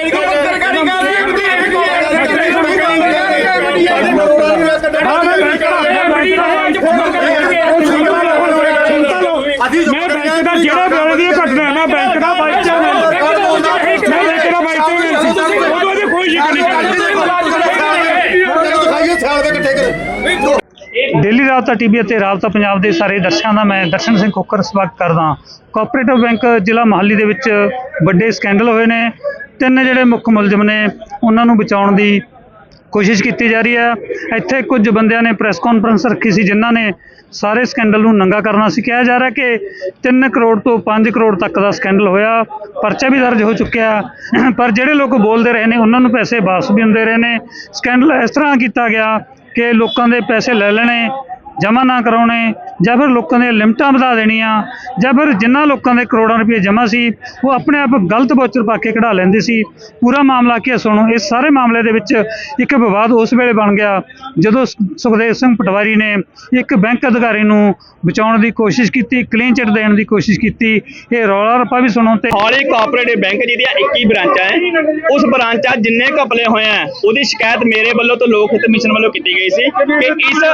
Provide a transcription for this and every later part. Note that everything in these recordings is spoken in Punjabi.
ਸਰਕਾਰੀ ਮੈਂ ਬੈਂਕ ਦਾ ਜਿਹੜਾ ਵੇਲੇ ਦੀ ਇਹ ਘਟਨਾ ਹੈ ਨਾ ਬੈਂਕ ਦਾ ਬਾਈਕ ਚਾਹ ਮੈਂ ਬੈਂਕ ਦਾ ਬਾਈਕ ਚਾਹ ਉਹਦੋਂ ਦੀ ਕੋਈ ਜ਼ਿਕਰ ਨਹੀਂ ਕਰਦਾ ਡੇਲੀ ਰਾਬਤਾ ਟੀਵੀ ਅਤੇ ਰਾਬਤਾ ਪੰਜਾਬ ਦੇ ਸਾਰੇ ਦਰਸ਼ਕਾਂ ਦਾ ਮੈਂ ਦਰਸ਼ਨ ਸਿੰਘ ਕੋਕਰ ਸਵਾਗਤ ਕਰਦਾ ਕੋਆਪਰੇਟਿਵ ਬੈਂਕ ਜ਼ਿਲ੍ਹਾ ਮੋਹਾਲੀ ਦੇ ਵਿੱਚ ਵੱਡੇ ਸਕੈਂਡਲ ਹੋਏ ਨੇ ਤਿੰਨ ਜਿਹੜੇ ਮੁੱਖ ਮੁਲਜ਼ਮ ਨੇ, ਉਹਨਾਂ ਨੂੰ ਬਚਾਉਣ ਦੀ ਕੋਸ਼ਿਸ਼ ਕੀਤੀ ਜਾ ਰਹੀ ਹੈ। ਇੱਥੇ ਕੁਝ ਬੰਦਿਆਂ ਨੇ ਪ੍ਰੈਸ ਕਾਨਫਰੰਸ ਰੱਖੀ ਸੀ, ਜਿਨ੍ਹਾਂ ਨੇ ਸਾਰੇ ਸਕੈਂਡਲ ਨੂੰ ਨੰਗਾ ਕਰਨਾ ਸੀ। ਕਿਹਾ ਜਾ ਰਿਹਾ ਕਿ 3 ਕਰੋੜ ਤੋਂ 5 ਕਰੋੜ ਤੱਕ ਦਾ ਸਕੈਂਡਲ ਹੋਇਆ, ਪਰਚਾ ਵੀ ਦਰਜ ਹੋ ਚੁੱਕਿਆ। ਪਰ ਜਿਹੜੇ ਲੋਕ ਬੋਲਦੇ ਰਹੇ ਨੇ, ਉਹਨਾਂ ਨੂੰ ਪੈਸੇ ਵਾਪਸ ਵੀ ਹੁੰਦੇ ਰਹੇ ਨੇ। ਸਕੈਂਡਲ ਇਸ ਤਰ੍ਹਾਂ ਕੀਤਾ ਗਿਆ ਕਿ ਲੋਕਾਂ ਦੇ ਪੈਸੇ ਲੈ ਲੈਣੇ, ਜਮ੍ਹਾਂ ਨਾ ਕਰਾਉਣੇ ਜਾਂ ਫਿਰ ਲੋਕਾਂ ਦੀਆਂ ਲਿਮਟਾਂ ਵਧਾ ਦੇਣੀਆਂ, ਜਾਂ ਫਿਰ ਜਿਨ੍ਹਾਂ ਲੋਕਾਂ ਦੇ ਕਰੋੜਾਂ ਰੁਪਏ ਜਮ੍ਹਾਂ ਸੀ, ਉਹ ਆਪਣੇ ਆਪ ਗਲਤ ਵੋਚਰ ਪਾ ਕੇ ਕਢਾ ਲੈਂਦੇ ਸੀ। ਪੂਰਾ ਮਾਮਲਾ ਕੀ ਸੁਣੋ, ਇਸ ਸਾਰੇ ਮਾਮਲੇ ਦੇ ਵਿੱਚ ਇੱਕ ਵਿਵਾਦ ਉਸ ਵੇਲੇ ਬਣ ਗਿਆ ਜਦੋਂ ਸੁਖਦੇਵ ਸਿੰਘ ਪਟਵਾਰੀ ਨੇ ਇੱਕ ਬੈਂਕ ਅਧਿਕਾਰੀ ਨੂੰ ਬਚਾਉਣ ਦੀ ਕੋਸ਼ਿਸ਼ ਕੀਤੀ ਕਲੀਨ ਚਿੱਟ ਦੇਣ ਦੀ ਕੋਸ਼ਿਸ਼ ਕੀਤੀ। ਇਹ ਰੌਲਾ ਰੱਪਾ ਵੀ ਸੁਣੋ ਤੇ ਹੌਲੀ ਕੋਆਪਰੇਟਿਵ ਬੈਂਕ ਜਿਹਦੀਆਂ 21 ਬ੍ਰਾਂਚਾਂ ਹੈ ਉਸ ਬ੍ਰਾਂਚਾਂ ਜਿੰਨੇ ਘਪਲੇ ਹੋਏ ਆ ਉਹਦੀ ਸ਼ਿਕਾਇਤ ਮੇਰੇ ਵੱਲੋਂ ਤੇ ਲੋਕ ਹਿੱਤ ਮਿਸ਼ਨ ਵੱਲੋਂ ਕੀਤੀ ਗਈ ਸੀ ਕਿ ਇਸ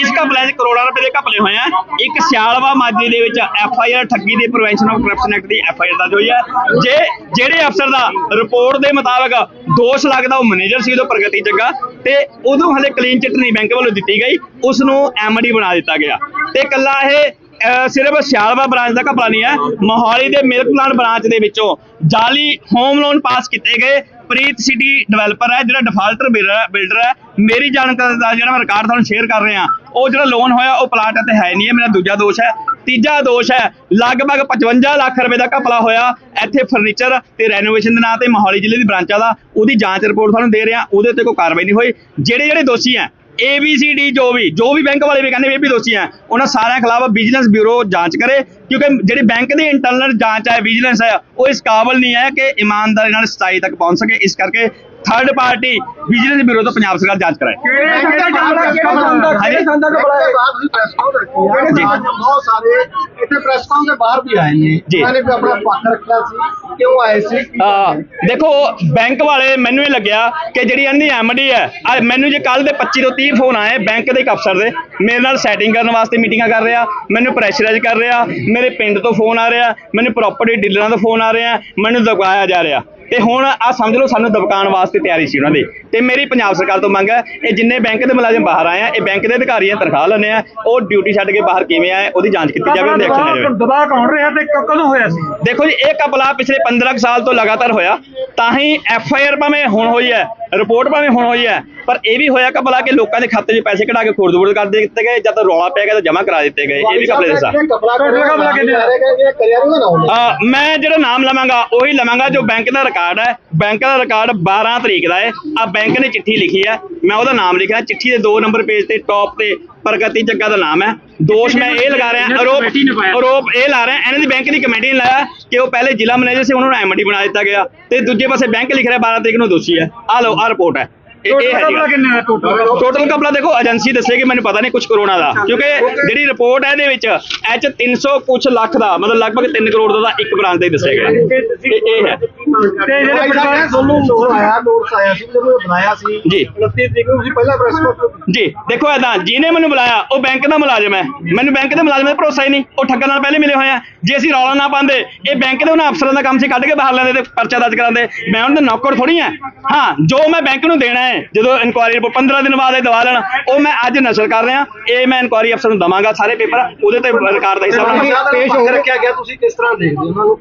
ਇਸ ਘਪਲੇ 'ਚ ਕਰੋੜਾਂ ਰੁਪਏ ਦੇ ਘਪਲੇ ਹੋਏ ਆ ਇੱਕ ਸਿਆਲਵਾ ਮਾਜਰੀ ਦੇ ਵਿੱਚ ਐਫ ਆਈ ਆਰ ਠੱਗੀ ਦੀ ਪ੍ਰੀਵੈਂਸ਼ਨ ਆਫ ਕਰਪਸ਼ਨ ਐਕਟ ਦੀ ਐਫ ਆਈ ਆਰ ਦਰਜ ਹੋਈ ਹੈ। ਜੇ ਜਿਹੜੇ ਅਫਸਰ ਦਾ ਰਿਪੋਰਟ ਦੇ ਮੁਤਾਬਕ ਦੋਸ਼ ਲੱਗਦਾ, ਉਹ ਮੈਨੇਜਰ ਸੀ ਉਦੋਂ ਪ੍ਰਗਤੀ ਜੱਗਾ ਤੇ ਉਦੋਂ ਹਲੇ ਕਲੀਨ ਚਿੱਟ ਨਹੀਂ ਬੈਂਕ ਵੱਲੋਂ ਦਿੱਤੀ ਗਈ ਉਸ ਨੂੰ ਐਮਡੀ ਬਣਾ ਦਿੱਤਾ ਗਿਆ। ਤੇ ਕੱਲਾ ਇਹ ਸਿਰਫ ਸਿਆਲਵਾ ਬ੍ਰਾਂਚ ਦਾ ਘਪਲਾ ਨਹੀਂ ਹੈ, ਮੋਹਾਲੀ ਦੇ ਮਿਲਕ ਪਲਾਂਟ ਬ੍ਰਾਂਚ ਦੇ ਵਿੱਚੋਂ ਜਾਲੀ ਹੋਮ ਲੋਨ ਪਾਸ ਕੀਤੇ ਗਏ। ਪ੍ਰੀਤ ਸਿਟੀ ਡਿਵੈਲਪਰ ਹੈ, ਜਿਹੜਾ ਡਿਫਾਲਟਰ ਬਿਲਡਰ ਹੈ ਮੇਰੀ ਜਾਣਕਾਰੀ ਦਾ ਜਿਹੜਾ ਮੈਂ ਰਿਕਾਰਡ ਤੁਹਾਨੂੰ ਸ਼ੇਅਰ ਕਰ ਰਿਹਾ, ਉਹ ਜਿਹੜਾ ਲੋਨ ਹੋਇਆ, ਉਹ ਪਲਾਟ ਤੇ ਹੈ ਨਹੀਂ ਹੈ, ਮੇਰਾ ਦੂਜਾ ਦੋਸ਼ ਹੈ। ਤੀਜਾ ਦੋਸ਼ ਹੈ, ਲਗਭਗ 55 ਲੱਖ ਰੁਪਏ ਦਾ ਘਪਲਾ ਹੋਇਆ, ਇੱਥੇ ਫਰਨੀਚਰ ਤੇ ਰੈਨੋਵੇਸ਼ਨ ਦੇ ਨਾਂ ਤੇ ਮੋਹਾਲੀ ਜ਼ਿਲ੍ਹੇ ਦੀ ਬ੍ਰਾਂਚਾਂ ਦਾ ਉਹਦੀ ਜਾਂਚ ਰਿਪੋਰਟ ਤੁਹਾਨੂੰ ਦੇ ਰਿਹਾ, ਉਹਦੇ ਉੱਤੇ ਕੋਈ ਕਾਰਵਾਈ ਨਹੀਂ ਹੋਈ। ਜਿਹੜੇ ਜਿਹੜੇ ਦੋਸ਼ੀ ਹੈ ਏ ਬੀ ਸੀ ਡੀ ਜੋ ਵੀ ਜੋ ਵੀ ਬੈਂਕ ਵਾਲੇ ਵੀ ਕਹਿੰਦੇ ਵੀ ਇਹ ਵੀ ਦੋਸ਼ੀ ਹੈ ਉਹਨਾਂ ਸਾਰਿਆਂ ਖਿਲਾਫ ਵਿਜੀਲੈਂਸ ਬਿਊਰੋ ਜਾਂਚ ਕਰੇ, ਕਿਉਂਕਿ ਜਿਹੜੀ ਬੈਂਕ ਦੀ ਇੰਟਰਨਲ ਜਾਂਚ ਹੈ ਵਿਜੀਲੈਂਸ ਹੈ, ਉਹ ਇਸ ਕਾਬਲ ਨਹੀਂ ਹੈ ਕਿ ਇਮਾਨਦਾਰੀ ਨਾਲ ਸਚਾਈ ਤੱਕ ਪਹੁੰਚ ਸਕੇ। ਇਸ ਕਰਕੇ ਥਰਡ ਪਾਰਟੀ ਵਿਜੀਲੈਂਸ ਬਿਊਰੋ ਤੋਂ ਪੰਜਾਬ ਸਰਕਾਰ ਜਾਂਚ ਕਰਾਏ। ਬਹੁਤ ਸਾਰੇ ਇੱਥੇ ਪ੍ਰੈਸ ਕਾਨ ਦੇ ਬਾਹਰ ਵੀ ਆਏ ਨੇ। ਜੀ। ਉਹਨਾਂ ਨੇ ਵੀ ਆਪਣਾ ਪੱਖ ਰੱਖਿਆ ਸੀ ਕਿਉਂ ਆਏ ਸੀ। ਆ ਦੇਖੋ ਬੈਂਕ ਵਾਲੇ ਮੈਨੂੰ ਇਹ ਲੱਗਿਆ ਕਿ ਜਿਹੜੀ ਇਹਨਾਂ ਦੀ ਐਮਡੀ ਹੈ ਆ ਮੈਨੂੰ ਜੇ ਕੱਲ ਦੇ 25 ਤੋਂ 30 ਫੋਨ ਆਏ ਬੈਂਕ ਦੇ ਇੱਕ ਅਫਸਰ ਦੇ ਮੇਰੇ ਨਾਲ ਸੈਟਿੰਗ ਕਰਨ ਵਾਸਤੇ ਮੀਟਿੰਗਾਂ ਕਰ ਰਿਹਾ ਮੈਨੂੰ ਪ੍ਰੈਸ਼ਰਾਈਜ਼ ਕਰ ਰਿਹਾ ਮੇਰੇ ਪਿੰਡ ਤੋਂ ਫੋਨ ਆ ਰਿਹਾ ਮੈਨੂੰ ਪ੍ਰਾਪਰਟੀ ਡੀਲਰਾਂ ਤੋਂ ਫੋਨ ਆ ਰਿਹਾ ਮੈਨੂੰ ਦਬਾਇਆ ਜਾ ਰਿਹਾ। ਤੇ ਹੁਣ ਆ ਸਮਝ ਲਓ ਸਾਨੂੰ ਦਬਕਾਉਣ ਵਾਸਤੇ ਤਿਆਰੀ ਸੀ ਉਹਨਾਂ ਦੀ। ਤੇ ਮੇਰੀ ਪੰਜਾਬ ਸਰਕਾਰ ਤੋਂ ਮੰਗ ਹੈ ਇਹ ਜਿੰਨੇ ਬੈਂਕ ਦੇ ਮੁਲਾਜ਼ਮ ਬਾਹਰ ਆਏ ਆ ਇਹ ਬੈਂਕ ਦੇ ਅਧਿਕਾਰੀਆਂ ਤਨਖਾਹ ਲੈਂਦੇ ਆ ਉਹ ਡਿਊਟੀ ਛੱਡ ਕੇ ਬਾਹਰ ਕਿਵੇਂ ਆਏ ਉਹਦੀ ਜਾਂਚ ਕੀਤੀ ਜਾਵੇ ਉਹਦੇ ਐਕਸ਼ਨ ਜਾਵੇ ਦਬਾਅ ਕੌਣ ਰਿਹਾ ਤੇ ਕਦੋਂ ਹੋਇਆ ਸੀ? ਦੇਖੋ ਜੀ ਇਹ ਕਪਲਾ ਪਿਛਲੇ 15 ਕੁ ਸਾਲ ਤੋਂ ਲਗਾਤਾਰ ਹੋਇਆ ਤਾਂ ਹੀ ਐਫ ਆਈ ਆਰ ਭਾਵੇਂ ਹੁਣ ਹੋਈ ਹੈ ਰਿਪੋਰਟ ਭਾਵੇਂ ਹੁਣ ਹੋਈ ਹੈ ਪਰ ਇਹ ਵੀ ਹੋਇਆ ਕਪਲਾ ਕਿ ਲੋਕਾਂ ਦੇ ਖਾਤੇ 'ਚ ਪੈਸੇ ਕਢਾ ਕੇ ਖੁਰਦ-ਬੁਰਦ ਕਰ ਦਿੱਤੇ ਗਏ ਜਦ ਰੌਲਾ ਪਿਆ ਗਿਆ ਤਾਂ ਜਮ੍ਹਾਂ ਕਰਾ ਦਿੱਤੇ ਗਏ ਇਹ ਵੀ ਕਪਲੇ ਦੇ ਸਾਹ ਮੈਂ ਜਿਹੜਾ ਨਾਮ ਲਵਾਂਗਾ ਉਹੀ ਲਵਾਂਗਾ ਜੋ ਬੈਂਕ ਦਾ ਰਿਕਾਰਡ ਹੈ। ਬੈਂਕ ਦਾ ਰਿਕਾਰਡ 12 ਤਰੀਕ ਦਾ ਹੈ। ਆ ਬੈਂਕ ਨੇ ਚਿੱਠੀ ਲਿਖੀ ਹੈ। ਮੈਂ ਉਹਦਾ ਨਾਮ ਲਿਖਿਆ। ਚਿੱਠੀ ਦੇ 2 ਨੰਬਰ ਪੇਜ ਤੇ ਟੌਪ ਤੇ ਪ੍ਰਗਤੀ ਜੱਗਾ ਦਾ ਨਾਮ ਹੈ। ਦੋਸ਼ ਮੈਂ ਇਹ ਲਗਾ ਰਿਹਾ ਆਰੋਪ ਆਰੋਪ ਇਹ ਲਾ ਰਿਹਾ ਇਹਨਾਂ ਦੀ ਬੈਂਕ ਦੀ ਕਮੇਟੀ ਨੇ ਲਾਇਆ ਕਿ ਉਹ ਪਹਿਲੇ ਜ਼ਿਲ੍ਹਾ ਮੈਨੇਜਰ ਸੀ ਉਹਨਾਂ ਨੂੰ ਐਮਡੀ ਬਣਾ ਦਿੱਤਾ ਗਿਆ। ਤੇ ਦੂਜੇ ਪਾਸੇ ਬੈਂਕ ਲਿਖ ਰਿਹਾ 12 ਤਰੀਕ ਨੂੰ ਦੋਸ਼ੀ ਹੈ। ਆ ਲਓ ਆ ਰਿਪੋਰਟ ਹੈ। ਟੋਟਲ ਕਪਲਾ ਦੇਖੋ ਏਜੰਸੀ ਦੱਸੇਗੀ ਮੈਨੂੰ ਪਤਾ ਨਹੀਂ ਕੁਝ ਕਰੋਨਾ ਦਾ। ਕਿਉਂਕਿ ਜਿਹੜੀ ਰਿਪੋਰਟ ਹੈ ਇਹਦੇ ਵਿੱਚ ਐਚ 300 ਕੁਛ ਲੱਖ ਦਾ ਮਤਲਬ ਲਗਭਗ 3 ਕਰੋੜ ਦਾ ਇੱਕ ਬ੍ਰਾਂਚ ਦਾ ਹੀ ਦੱਸਿਆ ਗਿਆ। ਇਹ ਇਹ ਹੈ। ਤੇ ਜਿਹੜੇ ਨੇ ਤੁਹਾਨੂੰ ਨੋਟ ਆਇਆ ਨੋਟਸ ਆਇਆ ਸੀ ਜਦੋਂ ਇਹ ਬਣਾਇਆ ਸੀ ਜੀ। 29 ਤਰੀਕ ਨੂੰ ਤੁਸੀਂ ਪਹਿਲਾਂ ਪ੍ਰੈਸ ਜੀ ਦੇਖੋ ਐਦਾਂ ਜਿਹਨੇ ਮੈਨੂੰ ਬੁਲਾਇਆ ਉਹ ਬੈਂਕ ਦਾ ਮੁਲਾਜ਼ਮ ਹੈ। ਮੈਨੂੰ ਬੈਂਕ ਦੇ ਮੁਲਾਜ਼ਮ ਦਾ ਭਰੋਸਾ ਹੀ ਨਹੀਂ ਉਹ ਠੱਗਾਂ ਨਾਲ ਪਹਿਲੇ ਮਿਲੇ ਹੋਏ ਆ। ਜੇ ਅਸੀਂ ਰੌਲਾ ਨਾ ਪਾਉਂਦੇ ਇਹ ਬੈਂਕ ਦੇ ਉਹਨਾਂ ਅਫਸਰਾਂ ਦਾ ਕੰਮ ਸੀ ਕੱਢ ਕੇ ਬਾਹਰ ਲੈਂਦੇ ਤੇ ਪਰਚਾ ਦਰਜ ਕਰਾਉਂਦੇ। ਮੈਂ ਉਹਨਾਂ ਦੇ ਨੌਕਰ ਥੋੜੀ ਆ। ਹਾਂ ਜੋ ਮੈਂ ਬੈਂਕ ਨੂੰ ਦੇਣਾ ਹੈ ਜਦੋਂ ਇਨਕੁਆਇਰੀ ਰਿਪੋਰਟ 15 ਦਿਨ ਬਾਅਦ ਇਹ ਦਵਾ ਲੈਣਾ ਉਹ ਮੈਂ ਅੱਜ ਨਸ਼ਰ ਕਰ ਰਿਹਾ। ਇਹ ਮੈਂ ਇਨਕੁਆਇਰੀ ਅਫਸਰ ਨੂੰ ਦਵਾਂਗਾ ਸਾਰੇ ਪੇਪਰ ਉਹਦੇ ਤੇ ਰਿਕਾਰਡ ਦਾ ਹਿੱਸਾ ਬਣਾਉਣਾ ਪੇਸ਼ ਹੋ ਰੱਖਿਆ ਗਿਆ ਤੁਸੀਂ ਕਿਸ ਤਰ੍ਹਾਂ ਦੇਖਦੇ ਹੋ? ਉਹਨਾਂ ਨੂੰ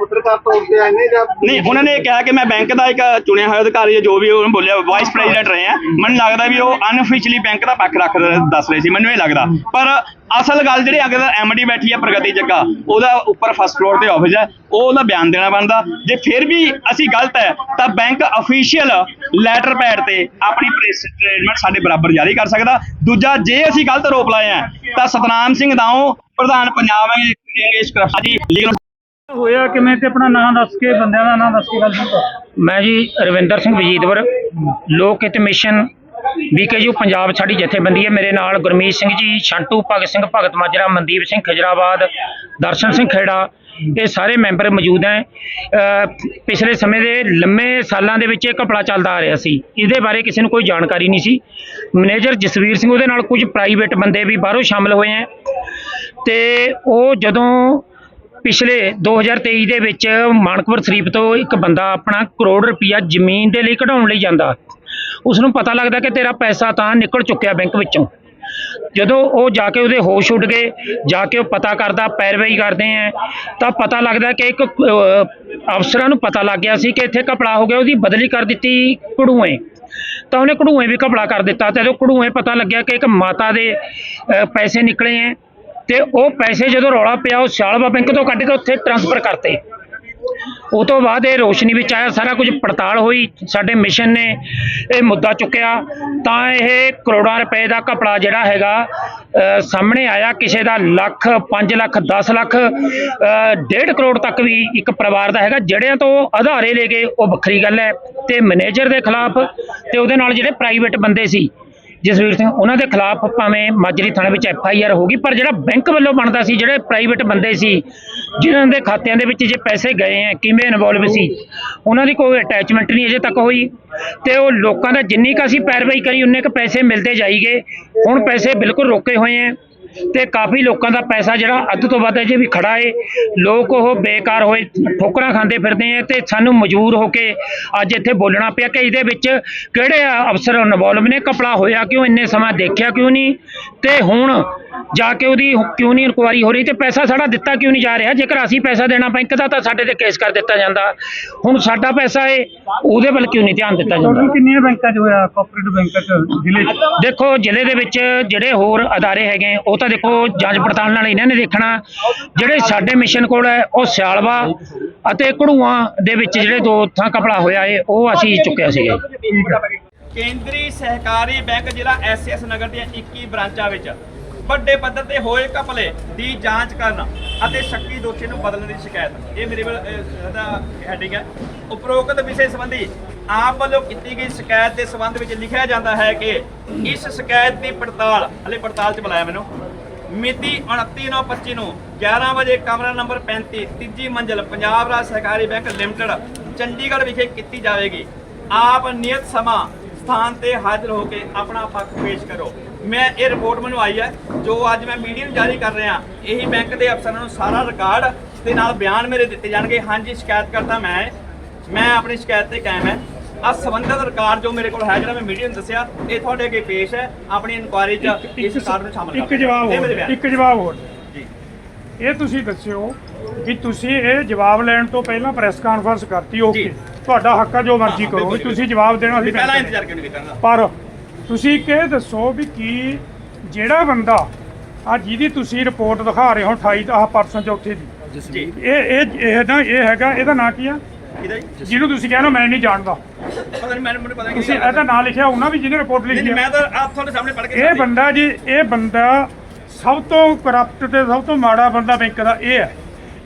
ਪੱਤਰਕਾਰ ਤੌਰ ਤੇ ਆਏ ਨੇ ਜਾਂ ਨਹੀਂ ਉਹਨਾਂ ਨੇ ਇਹ ਕਿਹਾ ਕਿ ਮੈਂ ਬੈਂਕ ਦਾ ਇੱਕ ਚੁਣਿਆ ਹੋਇਆ ਅਧਿਕਾਰੀ ਹੈ, ਜੋ ਵੀ ਉਹਨੇ ਬੋਲਿਆ ਵਾਈਸ ਪ੍ਰੈਜ਼ੀਡੈਂਟ ਰਹੇ ਆ। ਮੈਨੂੰ ਲੱਗਦਾ ਵੀ ਉਹ ਅਨਅਫੀਸ਼ੀਅਲੀ ਬੈਂਕ ਦਾ ਪੱਖ ਰੱਖ ਰਹੇ- ਦੱਸ ਰਹੇ ਸੀ, ਮੈਨੂੰ ਇਹ ਲੱਗਦਾ। ਪਰ ਅਸਲ ਗੱਲ ਜਿਹੜੀ ਅਗਰ ਐਮਡੀ ਬੈਠੀ ਹੈ ਪ੍ਰਗਤੀ ਜੱਗਾ, ਉਹਦਾ ਉੱਪਰ ਫਸਟ ਫਲੋਰ ਤੇ ਆਫਿਸ ਹੈ, ਉਹ ਉਹਦਾ ਬਿਆਨ ਦੇਣਾ ਬਣਦਾ। ਜੇ ਫਿਰ ਵੀ ਅਸੀਂ ਗਲਤ ਹੈ, ਤਾਂ ਬੈਂਕ ਅਫੀਸ਼ੀਅਲ ਲੈਟਰ ਪੈਡ ਤੇ ਆਪਣੀ ਪ੍ਰੈਸ ਸਟੇਟਮੈਂਟ ਸਾਡੇ ਬਰਾਬਰ ਜਾਰੀ ਕਰ ਸਕਦਾ। ਦੂਜਾ, ਜੇ ਅਸੀਂ ਗਲਤ ਰੋਪ ਲਾਏ ਆ, ਤਾਂ ਸਤਨਾਮ ਸਿੰਘ ਦਾਓ ਪ੍ਰਧਾਨ ਪੰਜਾਬ ਇੰਗਲਿਸ਼ ਕਰਫਾ ਜੀ ਲੀਗਲ ਹੋਇਆ ਕਿਵੇਂ ਤੇ ਆਪਣਾ ਨਾਮ ਦੱਸ ਕੇ, ਬੰਦਿਆਂ ਦਾ ਨਾਮ ਦੱਸ ਕੇ ਗੱਲ ਸੁਣੋ। ਮੈਂ ਜੀ ਰਵਿੰਦਰ ਸਿੰਘ ਵਜੀਦਵਰ ਲੋਕ ਹਿੱਤ ਮਿਸ਼ਨ, ਬੀਕੇਯੂ ਪੰਜਾਬ ਸਾਡੀ ਜਥੇਬੰਦੀ ਹੈ। ਮੇਰੇ ਨਾਲ ਗੁਰਮੀਤ ਸਿੰਘ ਜੀ ਸ਼ੰਟੂ ਭਗਤ ਸਿੰਘ, ਭਗਤ ਮਾਜਰਾ, ਮਨਦੀਪ ਸਿੰਘ ਖਜਰਾਬਾਦ, ਦਰਸ਼ਨ ਸਿੰਘ ਖੇੜਾ, ਇਹ ਸਾਰੇ ਮੈਂਬਰ ਮੌਜੂਦ ਹੈ। ਪਿਛਲੇ ਸਮੇਂ ਦੇ ਲੰਮੇ ਸਾਲਾਂ ਦੇ ਵਿੱਚ ਇਹ ਘਪਲਾ ਚੱਲਦਾ ਆ ਰਿਹਾ ਸੀ। ਇਹਦੇ ਬਾਰੇ ਕਿਸੇ ਨੂੰ ਕੋਈ ਜਾਣਕਾਰੀ ਨਹੀਂ ਸੀ। ਮੈਨੇਜਰ ਜਸਵੀਰ ਸਿੰਘ ਉਹਦੇ ਨਾਲ ਕੁਝ ਪ੍ਰਾਈਵੇਟ ਬੰਦੇ ਵੀ ਬਾਹਰੋਂ ਸ਼ਾਮਲ ਹੋਏ ਹੈ। ਤੇ ਉਹ ਜਦੋਂ ਪਿਛਲੇ 2023 ਦੇ ਵਿੱਚ ਮਾਨਕਪੁਰ ਸ਼ਰੀਫ ਤੋਂ ਇੱਕ ਬੰਦਾ ਆਪਣਾ ਕਰੋੜ ਰੁਪਇਆ ਜ਼ਮੀਨ ਦੇ ਲਈ ਕਢਾਉਣ ਲਈ ਜਾਂਦਾ। ਉਸ ਨੂੰ ਪਤਾ ਲੱਗਦਾ ਕਿ ਤੇਰਾ ਪੈਸਾ ਤਾਂ ਨਿਕਲ ਚੁੱਕਿਆ ਬੈਂਕ ਵਿੱਚੋਂ। ਜਦੋਂ ਉਹ ਜਾ ਕੇ ਉਹਦੇ ਹੋਸ਼ ਉੱਡ ਗਏ, ਜਾ ਕੇ ਉਹ ਪਤਾ ਕਰਦਾ, ਪੈਰਵਾਈ ਕਰਦੇ ਆ ਤਾਂ ਪਤਾ ਲੱਗਦਾ ਕਿ ਇੱਕ ਅਫਸਰਾਂ ਨੂੰ ਪਤਾ ਲੱਗ ਗਿਆ ਸੀ ਕਿ ਇੱਥੇ ਘਪਲਾ ਹੋ ਗਿਆ, ਉਹਦੀ ਬਦਲੀ ਕਰ ਦਿੱਤੀ ਕੜੂਏ। ਤਾਂ ਉਹਨੇ ਕੜੂਏ ਵੀ ਘਪਲਾ ਕਰ ਦਿੱਤਾ ਤੇ ਜਦੋਂ ਕੜੂਏ ਪਤਾ ਲੱਗਿਆ ਕਿ ਇੱਕ ਮਾਤਾ ਦੇ ਪੈਸੇ ਨਿਕਲੇ ਐ ਤੇ ਉਹ ਪੈਸੇ ਜਦੋਂ ਰੌਲਾ ਪਿਆ ਉਹ ਸਿਆਲਵਾ ਬੈਂਕ ਤੋਂ ਕੱਢ ਕੇ ਉੱਥੇ ਟ੍ਰਾਂਸਫਰ ਕਰਤੇ। ਉਹ ਤੋਂ ਬਾਅਦ ਇਹ ਰੋਸ਼ਨੀ ਵਿੱਚ ਆਇਆ ਸਾਰਾ ਕੁਝ ਪੜਤਾਲ ਹੋਈ ਸਾਡੇ ਮਿਸ਼ਨ ਨੇ ਇਹ ਮੁੱਦਾ ਚੁੱਕਿਆ। ਤਾਂ ਇਹ ਕਰੋੜਾਂ ਰੁਪਏ ਦਾ ਘਪਲਾ ਜਿਹੜਾ ਹੈਗਾ ਸਾਹਮਣੇ ਆਇਆ ਕਿਸੇ ਦਾ ਲੱਖ 5 ਲੱਖ 10 ਲੱਖ ਅ, ਡੇਢ ਕਰੋੜ ਤੱਕ ਵੀ ਇੱਕ ਪਰਿਵਾਰ ਦਾ ਹੈਗਾ ਜਿਹੜਿਆਂ ਤੋਂ ਆਧਾਰੇ ਲੈ ਗਏ ਉਹ ਵੱਖਰੀ ਗੱਲ ਹੈ। ਤੇ ਮੈਨੇਜਰ ਦੇ ਖਿਲਾਫ ਤੇ ਉਹਦੇ ਨਾਲ ਜਿਹੜੇ ਪ੍ਰਾਈਵੇਟ ਬੰਦੇ ਸੀ ਜਸਵੀਰ ਸਿੰਘ, ਉਹਨਾਂ ਦੇ ਖਿਲਾਫ ਭਾਵੇਂ ਮਾਜਰੀ ਥਾਣੇ ਵਿੱਚ ਐਫ ਆਈ ਆਰ ਹੋ ਗਈ, ਪਰ ਜਿਹੜਾ ਬੈਂਕ ਵੱਲੋਂ ਬਣਦਾ ਸੀ, ਜਿਹੜੇ ਪ੍ਰਾਈਵੇਟ ਬੰਦੇ ਸੀ, ਜਿਨ੍ਹਾਂ ਦੇ ਖਾਤਿਆਂ ਦੇ ਵਿੱਚ ਜੇ ਪੈਸੇ ਗਏ ਆ ਕਿਵੇਂ ਇਨਵੋਲਵ ਸੀ, ਉਹਨਾਂ ਦੀ ਕੋਈ ਅਟੈਚਮੈਂਟ ਨਹੀਂ ਅਜੇ ਤੱਕ ਹੋਈ ਤੇ ਉਹ ਲੋਕਾਂ ਦਾ ਜਿੰਨੀ ਕੁ ਅਸੀਂ ਪੈਰਵਾਈ ਕਰੀ, ਉਨੇ ਕੁ ਪੈਸੇ ਮਿਲਦੇ ਜਾਈਗੇ। ਹੁਣ ਪੈਸੇ ਬਿਲਕੁਲ ਰੋਕੇ ਹੋਏ ਆ ਤੇ ਕਾਫੀ ਲੋਕਾਂ ਦਾ ਪੈਸਾ ਜਿਹੜਾ ਅੱਧ ਤੋਂ ਵੱਧ ਅਜੇ ਵੀ ਖੜਾ ਏ। ਲੋਕ ਉਹ ਬੇਕਾਰ ਹੋਏ ਠੋਕਰਾਂ ਖਾਂਦੇ ਫਿਰਦੇ ਆ ਤੇ ਸਾਨੂੰ ਮਜਬੂਰ ਹੋ ਕੇ ਅੱਜ ਇੱਥੇ ਬੋਲਣਾ ਪਿਆ ਕਿ ਇਹਦੇ ਵਿੱਚ ਕਿਹੜੇ ਅਫਸਰ ਇਨਵੋਲਵ ਨੇ ਕਪੜਾ ਹੋਇਆ ਕਿਉਂ ਇੰਨੇ ਸਮਾਂ ਦੇਖਿਆ ਕਿਉਂ ਨਹੀਂ? ਤੇ ਹੁਣ ਜਾ ਕੇ ਉਹਦੀ ਕਿਉਂ ਨਹੀਂ ਇਨਕੁਆਰੀ ਹੋ ਰਹੀ ਤੇ ਪੈਸਾ ਸਾਡਾ ਦਿੱਤਾ ਕਿਉਂ ਨਹੀਂ ਜਾ ਰਿਹਾ? ਜੇਕਰ ਅਸੀਂ ਪੈਸਾ ਦੇਣਾ ਬੈਂਕ ਦਾ ਤਾਂ ਸਾਡੇ ਤੇ ਕੇਸ ਕਰ ਦਿੱਤਾ ਜਾਂਦਾ। ਹੁਣ ਸਾਡਾ ਪੈਸਾ ਏ ਉਹਦੇ ਵੱਲ ਕਿਉਂ ਨਹੀਂ ਧਿਆਨ ਦਿੱਤਾ ਜਾਂਦਾ? ਕਿੰਨੀਆਂ ਬੈਂਕਾਂ 'ਚ ਹੋਇਆ ਕੋਆਪਰੇਟਿਵ ਬੈਂਕਾਂ 'ਚ ਜ਼ਿਲ੍ਹੇ ਦੇਖੋ ਜ਼ਿਲ੍ਹੇ ਦੇ ਵਿੱਚ ਜਿਹੜੇ ਹੋਰ ਅਦਾਰੇ ਹੈਗੇ ਉਹ ਤਾਂ ਦੇਖੋ ਜਾਂਚ ਪੜਤਾਲ ਨਾਲ ਇਹਨਾਂ ਨੇ ਦੇਖਣਾ। ਜਿਹੜੇ ਸਾਡੇ ਮਿਸ਼ਨ ਕੋਲ ਹੈ ਉਹ ਸਿਆਲਵਾ ਅਤੇ ਘੜੂਆਂ ਦੇ ਵਿੱਚ ਜਿਹੜੇ ਦੋ ਥਾਂ ਕਪੜਾ ਹੋਇਆ ਏ ਉਹ ਅਸੀਂ ਚੁੱਕਿਆ ਸੀਗਾ। ਕੇਂਦਰੀ ਸਹਿਕਾਰੀ ਬੈਂਕ ਜ਼ਿਲ੍ਹਾ ਐਸਐਸ ਨਗਰ ਦੀਆਂ 21 ਬ੍ਰਾਂਚਾਂ ਵਿੱਚ ਵੱਡੇ ਪੱਧਰ ਤੇ ਹੋਏ ਘਪਲੇ ਦੀ ਜਾਂਚ ਕਰਨ ਅਤੇ ਸ਼ੱਕੀ ਦੋਸ਼ੀ ਨੂੰ ਬਦਲਣ ਦੀ ਸ਼ਿਕਾਇਤ। ਇਹ ਮੇਰੇ ਵੱਲ ਅਹ, ਹੈਡਿੰਗ ਹੈ। ਉਪਰੋਕਤ ਵਿਸ਼ੇ ਸੰਬੰਧੀ ਆਪ ਵੱਲੋਂ ਕੀਤੀ ਗਈ ਸ਼ਿਕਾਇਤ ਦੇ ਸੰਬੰਧ ਵਿੱਚ ਲਿਖਿਆ ਜਾਂਦਾ ਹੈ ਕਿ ਇਸ ਸ਼ਿਕਾਇਤ ਦੀ ਪੜਤਾਲ ਹਲੇ ਪੜਤਾਲ 'ਚ ਬੁਲਾਇਆ ਮੈਨੂੰ। ਮਿਤੀ 29/9/25 ਨੂੰ 11 ਵਜੇ ਕਮਰਾ ਨੰਬਰ 35 ਤੀਜੀ ਮੰਜ਼ਲ ਪੰਜਾਬ ਰਾਜ ਸਹਿਕਾਰੀ ਬੈਂਕ ਲਿਮਟਿਡ, ਚੰਡੀਗੜ੍ਹ ਵਿਖੇ ਕੀਤੀ ਜਾਵੇਗੀ। ਆਪ ਨਿਯਤ ਸਮਾਂ ਸਥਾਨ ਤੇ ਹਾਜ਼ਰ ਹੋ ਕੇ ਆਪਣਾ ਪੱਖ ਪੇਸ਼ ਕਰੋ। ਮੈਂ ਇਹ ਰਿਪੋਰਟ ਮੈਨੂੰ ਆਈ ਹੈ, ਜੋ ਅੱਜ ਮੈਂ ਮੀਡੀਆ ਨੂੰ ਜਾਰੀ ਕਰ ਰਿਹਾ। ਇਹੀ ਬੈਂਕ ਦੇ ਅਫਸਰਾਂ ਨੂੰ ਸਾਰਾ ਰਿਕਾਰਡ ਤੇ ਨਾਲ ਬਿਆਨ ਮੇਰੇ ਦਿੱਤੇ ਜਾਣਗੇ। ਹਾਂਜੀ ਸ਼ਿਕਾਇਤ ਕਰਤਾ ਮੈਂ ਮੈਂ ਆਪਣੀ ਸ਼ਿਕਾਇਤ ਤੇ ਕਾਇਮ ਹੈ। ਆ ਸੰਬੰਧਿਤ ਰਿਕਾਰਡ ਜੋ ਮੇਰੇ ਕੋਲ ਹੈ ਜਿਹੜਾ ਮੈਂ ਮੀਡੀਆ ਨੂੰ ਦੱਸਿਆ ਇਹ ਤੁਹਾਡੇ ਅੱਗੇ ਪੇਸ਼ ਹੈ। ਆਪਣੀ ਇਨਕੁਆਇਰੀ 'ਚ ਇਸ ਰਿਕਾਰਡ ਨੂੰ ਸ਼ਾਮਲ ਇੱਕ। ਜਵਾਬ ਹੋਰ। ਇੱਕ ਜਵਾਬ ਹੋਰ ਜੀ। ਇਹ ਤੁਸੀਂ ਦੱਸਿਓ ਵੀ ਤੁਸੀਂ ਇਹ ਜਵਾਬ ਲੈਣ ਤੋਂ ਪਹਿਲਾਂ ਪ੍ਰੈਸ ਕਾਨਫਰੰਸ ਕਰਤੀ ਓਕੇ। ਤੁਹਾਡਾ ਹੱਕ ਆ ਜੋ ਮਰਜ਼ੀ ਕਰੋ ਤੁਸੀਂ ਜਵਾਬ ਦੇਣਾ ਅਸੀਂ ਪਹਿਲਾਂ ਇੰਤਜ਼ਾਰ ਕਿਉਂ ਨਹੀਂ ਕੀਤਾ ਪਰ ਤੁਸੀਂ ਇਹ ਦੱਸੋ ਵੀ ਕੀ ਜਿਹੜਾ ਬੰਦਾ ਆ ਜਿਹਦੀ ਤੁਸੀਂ ਰਿਪੋਰਟ ਦਿਖਾ ਰਹੇ ਹੋ 28 ਆਹ ਪਰਸਨ ਚੌਥੇ ਦੀ। ਇਹ ਇਹ ਇਹ ਨਾ ਇਹ ਹੈਗਾ ਇਹਦਾ ਨਾਂ ਕੀ ਆ? ਕਿਹਦਾ ਜੀ? ਜਿਹਨੂੰ ਤੁਸੀਂ ਕਹਿੰਦੇ ਹੋ ਮੈਂ ਨਹੀਂ ਜਾਣਦਾ। ਪਤਾ ਨਹੀਂ ਮੈਨੂੰ ਮੈਨੂੰ ਪਤਾ ਨਹੀਂ ਤੁਸੀਂ ਇਹਦਾ ਨਾਂ ਲਿਖਿਆ ਹੋਣਾ ਵੀ ਜਿਹਨੇ ਰਿਪੋਰਟ ਨਹੀਂ ਲਿਖੀ ਨਹੀਂ, ਮੈਂ ਤਾਂ ਆਪ ਤੁਹਾਡੇ ਸਾਹਮਣੇ ਪੜ੍ਹ ਕੇ ਇਹ ਬੰਦਾ ਜੀ ਇਹ ਬੰਦਾ ਸਭ ਤੋਂ ਕਰਪਟ ਤੇ ਸਭ ਤੋਂ ਮਾੜਾ ਬੰਦਾ ਬੈਂਕ ਦਾ ਇਹ ਹੈ।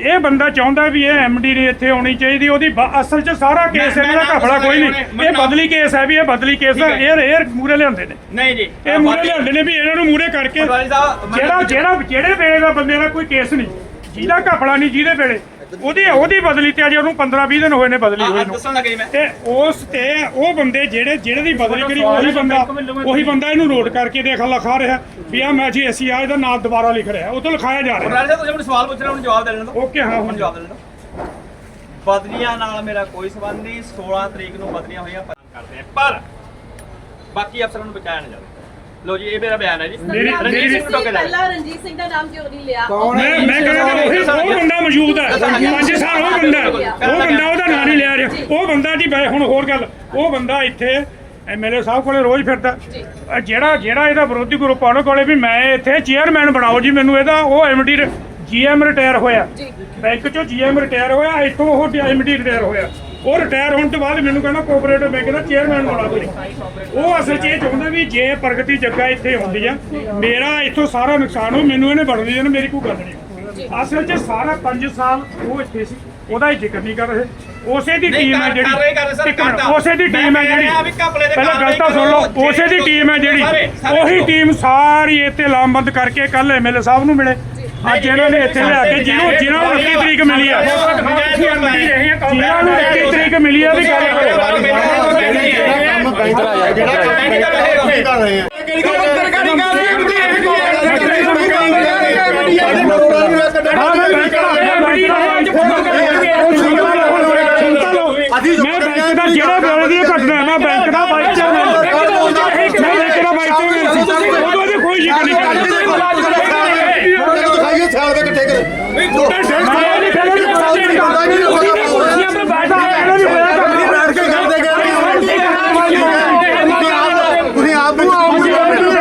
ਇਹ ਬੰਦਾ ਚਾਹੁੰਦਾ ਵੀ ਇਹ ਐਮਡੀ ਨੇ ਇੱਥੇ ਆਉਣੀ ਚਾਹੀਦੀ ਉਹਦੀ ਬ- ਅਸਲ 'ਚ ਸਾਰਾ ਕੇਸ ਮੈਂ- ਇਹਨਾਂ ਦਾ ਮੈਂ ਘਪਲਾ ਕੋਈ ਨਹੀਂ। ਇਹ ਬਦਲੀ ਕੇਸ ਹੈ ਵੀ ਇਹ ਬਦਲੀ ਕੇਸ ਹੈ। ਹੈ। ਇਹ ਇਹ ਮੂਰੇ ਲਿਆਉਂਦੇ ਨੇ। ਨਹੀਂ ਜੀ। ਇਹ ਮੂਰੇ ਲਿਆਉਂਦੇ ਨੇ ਵੀ ਇਹਨਾਂ ਨੂੰ ਮੂਰੇ ਕਰਕੇ ਪਟਵਾਰੀ ਸਾਹਿਬ ਮੈਂ- ਜਿਹੜਾ ਜਿਹੜਾ ਜਿਹੜੇ ਵੇਲੇ ਦਾ ਬੰਦੇ ਦਾ ਕੋਈ ਕੇਸ ਨਹੀਂ ਜਿਹਦਾ ਘਪਲਾ ਨਹੀਂ ਜਿਹਦੇ ਵੇਲੇ ਉਹਦੀ ਉਹਦੀ ਬਦਲੀ ਤੇ ਅਜੇ ਉਹਨੂੰ 15 20 ਦਿਨ ਹੋਏ ਨੇ ਬਦਲੀ ਹੋਈ ਨੂੰ। ਦੱਸਣ ਲੱਗੇ ਜੀ ਮੈਂ। ਤੇ ਉਸ ਤੇ ਉਹ ਬੰਦੇ ਜਿਹੜੇ ਜਿਹੜੇ ਦੀ ਬਦਲੀ ਕਰੀ ਉਹੀ ਬੰਦਾ ਉਹੀ ਬੰਦਾ ਇਹਨੂੰ ਨੋਟ ਕਰਕੇ ਦੇਖ ਲਿਖਾ ਰਿਹਾ। ਵੀ ਆ ਮੈਂ ਜੀ ਅਸੀਂ ਆ ਇਹਦਾ ਨਾਮ ਦੁਬਾਰਾ ਲਿਖ ਰਿਹਾ। ਉਹ ਤੋਂ ਲਿਖਾਇਆ ਜਾ ਰਿਹਾ। ਸਾਹਿਬ ਤੁਸੀਂ ਮੈਨੂੰ ਸਵਾਲ ਪੁੱਛ ਰਹੇ ਹੋ ਜਵਾਬ ਦੇ ਲੈਣ ਓਕੇ ਹਾਂ ਹੁਣ ਜਵਾਬ ਦੇ ਲੈਣ ਬਦਲੀਆਂ ਨਾਲ ਮੇਰਾ ਕੋਈ ਸੰਬੰਧ ਨਹੀਂ 16 ਤਰੀਕ ਨੂੰ ਬਦਲੀਆਂ ਹੋਈਆਂ ਪਰ ਕਰਦੇ ਆ ਪਰ ਬਾਕੀ ਅਫਸਰਾਂ ਨੂੰ ਬਚਾਇਆ ਨਾ ਜਾਵੇ। ਲੋ ਜੀ ਇਹ ਮੇਰਾ ਬਿਆਨ ਹੈ ਜੀ। ਮੇਰੀ- ਰਣਜੀਤ ਮੇਰੀ- ਸਿੰਘ ਟੋਕੇ ਜਾ ਪਹਿਲਾਂ ਰਣਜੀਤ ਸਿੰਘ ਦਾ ਨਾਮ ਕਿਉਂ ਨਹੀਂ ਲਿਆ? ਮੈਂ ਮੈਂ ਕਹਿੰਦਾ ਉਹੀ ਉਹ ਬੰਦਾ ਮੌਜੂਦ ਹੈ। ਪੰਜ ਸਾਲ ਉਹ ਬੰਦਾ ਹੈ। ਉਹ ਬੰਦਾ ਉਹਦਾ ਨਾਂ ਨਹੀਂ ਲਿਆ ਰਿਹਾ। ਉਹ ਬੰਦਾ ਜੀ ਬੈ- ਹੁਣ ਹੋਰ ਗੱਲ। ਉਹ ਬੰਦਾ ਇੱਥੇ ਐਮਐਲਏ ਸਾਹਿਬ ਕੋਲੇ ਰੋਜ਼ ਫਿਰਦਾ। ਅਹ ਜਿਹੜਾ ਜਿਹੜਾ ਇਹਦਾ ਵਿਰੋਧੀ ਗਰੁੱਪ ਆ ਉਹਦੇ ਕੋਲੇ ਵੀ ਮੈਂ ਇੱਥੇ ਚੇਅਰਮੈਨ ਬਣਾਓ ਜੀ। ਮੈਨੂੰ ਇਹਦਾ ਉਹ ਐਮਡੀ ਜੀਐਮ ਰਿਟਾਇਰ ਹੋਇਆ। ਬੈਂਕ ਚੋਂ ਜੀਐਮ ਰਿਟਾਇਰ ਹੋਇਆ। ਇੱਥੋਂ ਉਹ ਐਮਡੀ ਰਿਟਾਇਰ ਹੋਇਆ। ਉਹ ਰਿਟਾਇਰ ਹੋਣ ਤੋਂ ਬਾਅਦ ਮੈਨੂੰ ਕਹਿੰਦਾ ਕੋਆਪਰੇਟਿਵ ਬੈਂਕ ਦਾ ਚੇਅਰਮੈਨ ਬਣਾ ਦੇ ਉਹ ਅਸਲ 'ਚ ਇਹ ਚਾਹੁੰਦਾ ਵੀ ਜੇ ਪ੍ਰਗਤੀ ਜੱਗਾ ਇੱਥੇ ਹੁੰਦੀ ਆ ਮੇਰਾ ਇੱਥੋਂ ਸਾਰਾ ਨੁਕਸਾਨ ਹੋ ਮੈਨੂੰ ਇਹਨੇ ਬਣ ਲਈ ਮੇਰੀ ਕੋਈ ਗੱਲ ਨਹੀਂ ਅਸਲ 'ਚ ਸਾਰਾ 5 ਸਾਲ ਉਹ ਇੱਥੇ ਸੀ ਉਹਦਾ ਹੀ ਜ਼ਿਕਰ ਨਹੀਂ ਕਰ ਰਹੇ ਉਸੇ ਦੀ ਟੀਮ ਹੈ ਜਿਹੜੀ। ਉਸੇ ਦੀ ਟੀਮ ਹੈ ਜਿਹੜੀ ਪਹਿਲਾਂ ਗੱਲ ਤਾਂ ਸੁਣ ਲਓ ਉਸੇ ਦੀ ਟੀਮ ਹੈ ਜਿਹੜੀ ਉਹੀ। ਟੀਮ ਸਾਰੀ ਇੱਥੇ ਲਾਮਬੰਦ ਕਰਕੇ ਕੱਲ ਐਮਐਲਏ ਸਾਹਿਬ ਨੂੰ ਮਿਲੇ ਅੱਜ ਇਹਨਾਂ ਨੇ ਇੱਥੇ ਲਿਆ ਕੇ ਜਿਹਨੂੰ ਜਿਹਨਾਂ ਨੂੰ 29 ਤਰੀਕ ਮਿਲੀ ਆ। ਜਿਹਨਾਂ ਨੂੰ 29 ਤਰੀਕ ਮਿਲੀ ਆ ਵੀ ਗੱਲ ਮੈਂ ਬੈਂਕ ਦਾ ਜਿਹੜਾ ਵੇਲੇ ਦੀ ਘਟਨਾ ਮੈਂ ਬੈਂਕ ਦਾ ਵਾਈਸ ਚੇਅਰਮੈਨ ਮੈਂ ਬੈਂਕ ਦਾ ਵਾਈਸ ਚੇਅਰਮੈਨ ਸੀ। ਉਦੋਂ ਕੋਈ ਜ਼ਿਕਰ ਨਹੀਂ ਕਰਦਾ ਦਿਖਾਈਏ ਸਾਲ ਦੇ ਇਕੱਠੇ ਕਰ। ਮੈਂ ਨਹੀਂ ਕਹਿੰਦਾ ਕੁਰਸੀਆਂ ਤੇ ਬੈਠਾ ਹੈ ਬੈਠ ਕੇ ਕਰਦੇ ਗਏ ਤੁਸੀਂ ਆਪ ਨੂੰ ਆਪ ਨੂੰ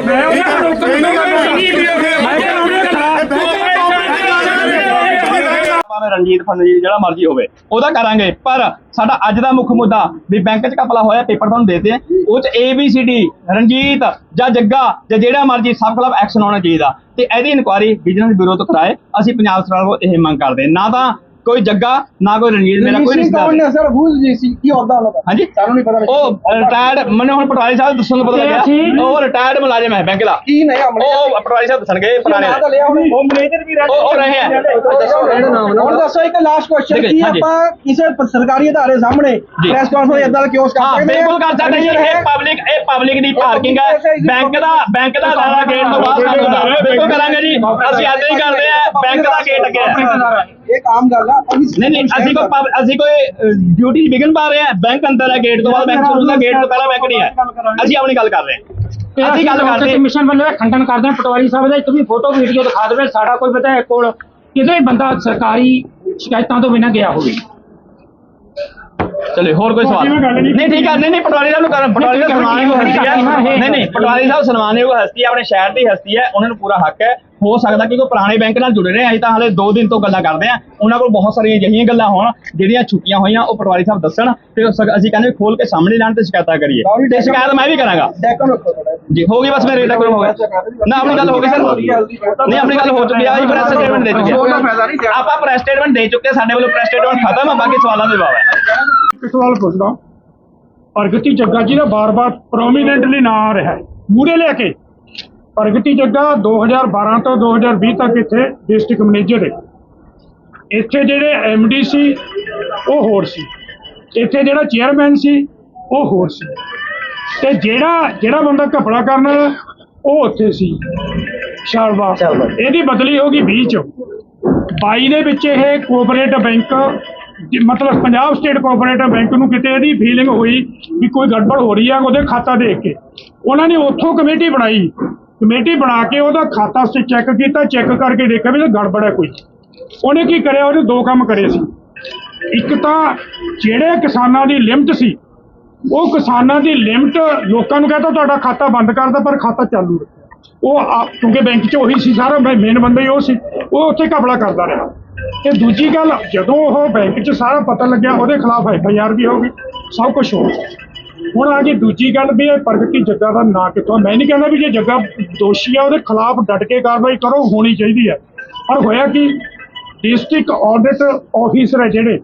ਮੈਂ ਉਹਨਾਂ ਨੂੰ ਰੋਕਣ ਦੀ ਗੱਲ ਨਹੀਂ ਮੈਂ ਕਿਹਾ ਉਹਨੇ ਖਰਾਬ ਭਾਵੇਂ ਰਣਜੀਤ ਫੰਡਜੀ ਜਿਹੜਾ ਮਰਜ਼ੀ ਹੋਵੇ, ਉਹਦਾ ਕਰਾਂਗੇ। ਪਰ ਸਾਡਾ ਅੱਜ ਦਾ ਮੁੱਖ ਮੁੱਦਾ ਵੀ ਬੈਂਕ 'ਚ ਕਪਲਾ ਹੋਇਆ, ਪੇਪਰ ਤੁਹਾਨੂੰ ਦੇਤੇ ਉਹ 'ਚ A B C D Ranjit ਜਾਂ ਜੱਗਾ ਜਾਂ ਜਿਹੜਾ ਮਰਜ਼ੀ ਸਭ ਖਿਲਾਫ ਐਕਸ਼ਨ ਹੋਣਾ ਚਾਹੀਦਾ। ਤੇ ਇਹਦੀ ਇਨਕੁਆਰੀ ਵਿਜੀਲੈਂਸ ਬਿਊਰੋ ਤੋਂ ਕਰਾਏ। ਅਸੀਂ ਪੰਜਾਬ ਸਰਕਾਰ ਕੋਲ ਇਹ ਮੰਗ ਕਰਦੇ ਨਾ ਤਾਂ ਕੋਈ ਜੱਗਾ ਨਾ ਕੋਈ ਰਣਜੀਤ ਮੇਰਾ ਕੋਈ ਰਿਸ਼ਤੇਦਾਰ ਨਹੀਂ। ਸਰ ਭੂਲ ਜੀ ਸੀ ਕੀ ਹੁੰਦਾ ਉਹਨਾਂ ਦਾ ਹਾਂਜੀ। ਸਾਨੂੰ ਨਹੀਂ ਪਤਾ ਉਹ ਰਿਟਾਇਰਡ ਮੈਨੂੰ ਹੁਣ ਪਟਵਾਰੀ ਸਾਹਿਬ ਦੱਸਣ ਨੂੰ ਪਤਾ ਲੱਗਿਆ। ਉਹ ਰਿਟਾਇਰਡ ਮੁਲਾਜ਼ਮ ਹੈ ਬੈਂਕ ਦਾ। ਕੀ ਨਹੀਂ ਉਹ ਪਟਵਾਰੀ ਸਾਹਿਬ ਦੱਸਣਗੇ ਪੁਰਾਣੇ ਤਾਂ ਲਿਆ ਹੁਣ। ਉਹ ਮੈਨੇਜਰ ਵੀ ਉਹ ਉਹ ਰਹੇ ਆ ਹੁਣ ਦੱਸੋ ਇੱਕ ਲਾਸਟ ਕੁਐਸਚਨ ਕੀ ਹਾਂਜੀ। ਆਪਾਂ ਕਿਸੇ ਸਰਕਾਰੀ ਅਦਾਰੇ ਸਾਹਮਣੇ। ਪ੍ਰੈਸ ਕਾਨਫਰੰਸ ਇਦਾਂ ਕਿਉਂ ਕਰ ਹਾਂ ਬਿਲਕੁਲ ਕਰ ਸਕਦੇ ਜੀ। ਇਹ ਇਹ ਪਬਲਿਕ ਦੀ ਪਾਰਕਿੰਗ ਹੈ। ਬੈਂਕ ਦਾ ਬੈਂਕ ਦਾ ਅਦਾਰਾ ਗੇਟ ਤੋਂ ਬਾਹਰ ਕਰ ਹੁੰਦਾ ਬਿਲਕੁਲ ਕਰਾਂਗੇ ਜੀ। ਅਸੀਂ ਏਦਾਂ ਹੀ ਕਰਦੇ ਆ ਬੈਂਕ ਦਾ ਗੇਟ ਅੱਗੇ ਹੈ। ਇਹ ਕੰਮ ਗੱਲ ਆ ਨਹੀਂ ਨਹੀਂ ਅਸੀਂ ਕੋਈ ਪਬ- ਅਸੀਂ ਕੋਈ ਡਿਊਟੀ ਵਿਗਨ ਪਾ ਰਹੇ ਆ ਬੈਂਕ ਅੰਦਰ ਹੈ ਗੇਟ ਤੋਂ ਬਾਅਦ ਬੈਂਕ ਸ਼ੁਰੂ ਹੁੰਦਾ ਗੇਟ ਤੋਂ ਪਹਿਲਾਂ ਬੈਂਕ ਨਹੀਂ ਹੈ। ਅਸੀਂ ਆਪਣੀ ਗੱਲ ਕਰ ਰਹੇ ਹਾਂ। ਅਸੀਂ ਗੱਲ ਕਰਦੇ ਕਮਿਸ਼ਨ ਵੱਲੋਂ ਇਹ ਖੰਡਨ ਕਰਦੇ ਹਾਂ। ਪਟਵਾਰੀ ਸਾਹਿਬ ਦਾ ਇੱਕ ਵੀ ਫੋਟੋ ਵੀਡੀਓ ਦਿਖਾ ਦੇਵੇ ਸਾਡਾ ਕੋਈ ਪਤਾ ਹੈ ਕੋਲ ਕਿਤੇ ਬੰਦਾ ਸਰਕਾਰੀ ਸ਼ਿਕਾਇਤਾਂ ਤੋਂ ਬਿਨਾਂ ਗਿਆ ਹੋਵੇ। ਚਲੋ ਹੋਰ ਕੋਈ ਸਵਾਲ? ਨਹੀਂ ਠੀਕ ਹੈ ਨਹੀਂ ਨਹੀਂ ਪਟਵਾਰੀ ਸਾਹਿਬ ਨੂੰ ਕਰਨ ਪਟਵਾਰੀ ਸਾਹਿਬ ਸਨਮਾਨ ਨੂੰ ਹਸਤੀ ਹੈ ਨਹੀਂ ਨਹੀਂ ਪਟਵਾਰੀ ਸਾਹਿਬ ਸਨਮਾਨ ਨੂੰ ਹਸਤੀ ਹੈ ਆਪਣੇ ਸ਼ਹਿਰ ਦੀ ਹਸਤੀ ਹੈ ਉਹਨਾਂ ਨੂੰ ਪੂਰਾ ਹੱਕ ਹੈ। ਹੋ ਸਕਦਾ ਕਿ ਕੋਈ ਪੁਰਾਣੇ ਬੈਂਕ ਨਾਲ ਜੁੜੇ ਰਹੇ ਅਸੀਂ ਤਾਂ ਹਲੇ 2 ਦਿਨ ਤੋਂ ਗੱਲਾਂ ਕਰਦੇ ਆ। ਉਹਨਾਂ ਕੋਲ ਬਹੁਤ ਸਾਰੀਆਂ ਅਜਿਹੀਆਂ ਗੱਲਾਂ ਹੋਣ ਜਿਹੜੀਆਂ ਛੁੱਟੀਆਂ ਹੋਈਆਂ ਉਹ ਪਟਵਾਰੀ ਸਾਹਿਬ ਦੱਸਣ ਤੇ ਅਸੀਂ ਕਹਿੰਦੇ ਖੋਲ ਕੇ ਸਾਹਮਣੇ ਲੈਣ ਤੇ ਸ਼ਿਕਾਇਤਾਂ ਕਰੀਏ। ਤੇ ਸ਼ਿਕਾਇਤ ਮੈਂ ਵੀ ਕਰਾਂਗਾ। ਡੈਕਨ ਰੱਖੋ ਥੋੜਾ ਜੀ ਹੋ ਗਈ ਬਸ ਮੇਰੇ ਰੇਟਾ ਹੋ ਗਿਆ। ਨਾ ਆਪਣੀ ਗੱਲ ਹੋ ਗਈ ਸਰ। ਨਹੀਂ ਆਪਣੀ ਗੱਲ ਹੋ ਚੁੱਕੀ ਆ ਜੀ ਪ੍ਰੈਸ ਸਟੇਟਮੈਂਟ ਦੇ ਚੁੱਕੇ। ਆਪਾਂ ਪ੍ਰੈਸ ਸਟੇਟਮੈਂਟ ਦੇ ਚੁੱਕੇ ਸਾਡੇ ਵੱਲੋਂ ਪ੍ਰੈਸ ਸਟੇਟਮੈਂਟ ਖਤਮ ਆ ਬਾਕੀ ਸਵਾਲਾਂ ਦੇ ਜਵਾਬ ਹੈ ਇੱਕ ਸਵਾਲ ਪੁੱਛਦਾ। ਪ੍ਰਗਤੀ ਜੱਗਾ ਜੀ ਦਾ ਬਾਰ-ਬਾਰ ਪ੍ਰੋਮੀਨੈਂਟਲੀ ਨਾਂ ਆ ਰਿਹਾ ਹੈ। ਮੂਰੇ ਲੈ ਕੇ। ਪ੍ਰਗਤੀ ਜੱਗਾ 2012 ਤੋਂ 2020 ਤੱਕ ਇੱਥੇ ਡਿਸਟ੍ਰਿਕਟ ਮੈਨੇਜਰ ਹੈ ਇੱਥੇ ਜਿਹੜੇ ਐਮਡੀ ਸੀ ਉਹ ਹੋਰ ਸੀ। ਇੱਥੇ ਜਿਹੜਾ ਚੇਅਰਮੈਨ ਸੀ ਉਹ ਹੋਰ ਸੀ। ਤੇ ਜਿਹੜਾ ਜਿਹੜਾ ਬੰਦਾ ਘਪਲਾ ਕਰਨ ਉਹ ਉੱਥੇ ਸੀ। ਸ਼ਾਲਵਾ ਇਹਦੀ ਬਦਲੀ ਹੋ ਗਈ 20 ਚ। 22 ਦੇ ਵਿੱਚ ਇਹ ਕੋਆਪਰੇਟਿਵ ਬੈਂਕ ਮਤਲਬ ਪੰਜਾਬ ਸਟੇਟ ਕੋਆਪਰੇਟਿਵ ਬੈਂਕ ਨੂੰ ਕਿਤੇ ਇਹਦੀ ਫੀਲਿੰਗ ਹੋਈ ਵੀ ਕੋਈ ਗੜਬੜ ਹੋ ਰਹੀ ਆ ਉਹਦੇ ਖਾਤਾ ਦੇਖ ਕੇ। ਉਹਨਾਂ ਨੇ ਉੱਥੋਂ ਕਮੇਟੀ ਬਣਾਈ। ਕਮੇਟੀ ਬਣਾ ਕੇ ਉਹਦਾ ਖਾਤਾ ਸੇ ਚੈੱਕ ਕੀਤਾ ਚੈੱਕ ਕਰਕੇ ਦੇਖਿਆ ਵੀ ਇਹ ਗੜਬੜ ਹੈ ਕੋਈ। ਉਹਨੇ ਕੀ ਕਰਿਆ? ਉਹਨੇ ਦੋ ਕੰਮ ਕਰੇ ਸੀ। ਇੱਕ ਤਾਂ ਜਿਹੜੇ ਕਿਸਾਨਾਂ ਦੀ ਲਿਮਟ ਸੀ, ਉਹ ਕਿਸਾਨਾਂ ਦੀ ਲਿਮਟ ਲੋਕਾਂ ਨੂੰ ਕਹਿੰਦਾ ਤੁਹਾਡਾ ਖਾਤਾ ਬੰਦ ਕਰਦਾ ਪਰ ਖਾਤਾ ਚਾਲੂ ਉਹ ਕਿਉਂਕਿ ਬੈਂਕ 'ਚ ਉਹੀ ਸੀ ਸਾਰਾ ਮੇਨ ਬੰਦਾ ਹੀ ਉਹ ਸੀ। ਉਹ ਉੱਥੇ ਘਪਲਾ ਕਰਦਾ ਰਿਹਾ। ਤੇ ਦੂਜੀ ਗੱਲ, ਜਦੋਂ ਉਹ ਬੈਂਕ 'ਚ ਸਾਰਾ ਪਤਾ ਲੱਗਿਆ, ਉਹਦੇ ਖਿਲਾਫ ਐਫ ਆਈ ਆਰ ਵੀ ਹੋ ਗਈ, ਸਭ ਕੁਝ ਹੋ ਗਿਆ। ਹੁਣ ਆ ਗਈ ਦੂਜੀ ਗੱਲ ਵੀ ਇਹ ਪ੍ਰਗਤੀ ਜੱਗਾ ਦਾ ਨਾਂ ਕਿੱਥੋਂ ਮੈਂ ਨਹੀਂ ਕਹਿੰਦਾ ਵੀ ਜੇ ਜੱਗਾ ਦੋਸ਼ੀ ਆ, ਉਹਦੇ ਖਿਲਾਫ ਡਟ ਕੇ ਕਾਰਵਾਈ ਕਰੋ, ਹੋਣੀ ਚਾਹੀਦੀ ਹੈ ਪਰ ਹੋਇਆ ਕਿ? ਡਿਸਟ੍ਰਿਕਟ ਆਡਿਟ ਆਫੀਸਰ ਹੈ ਜਿਹੜੇ।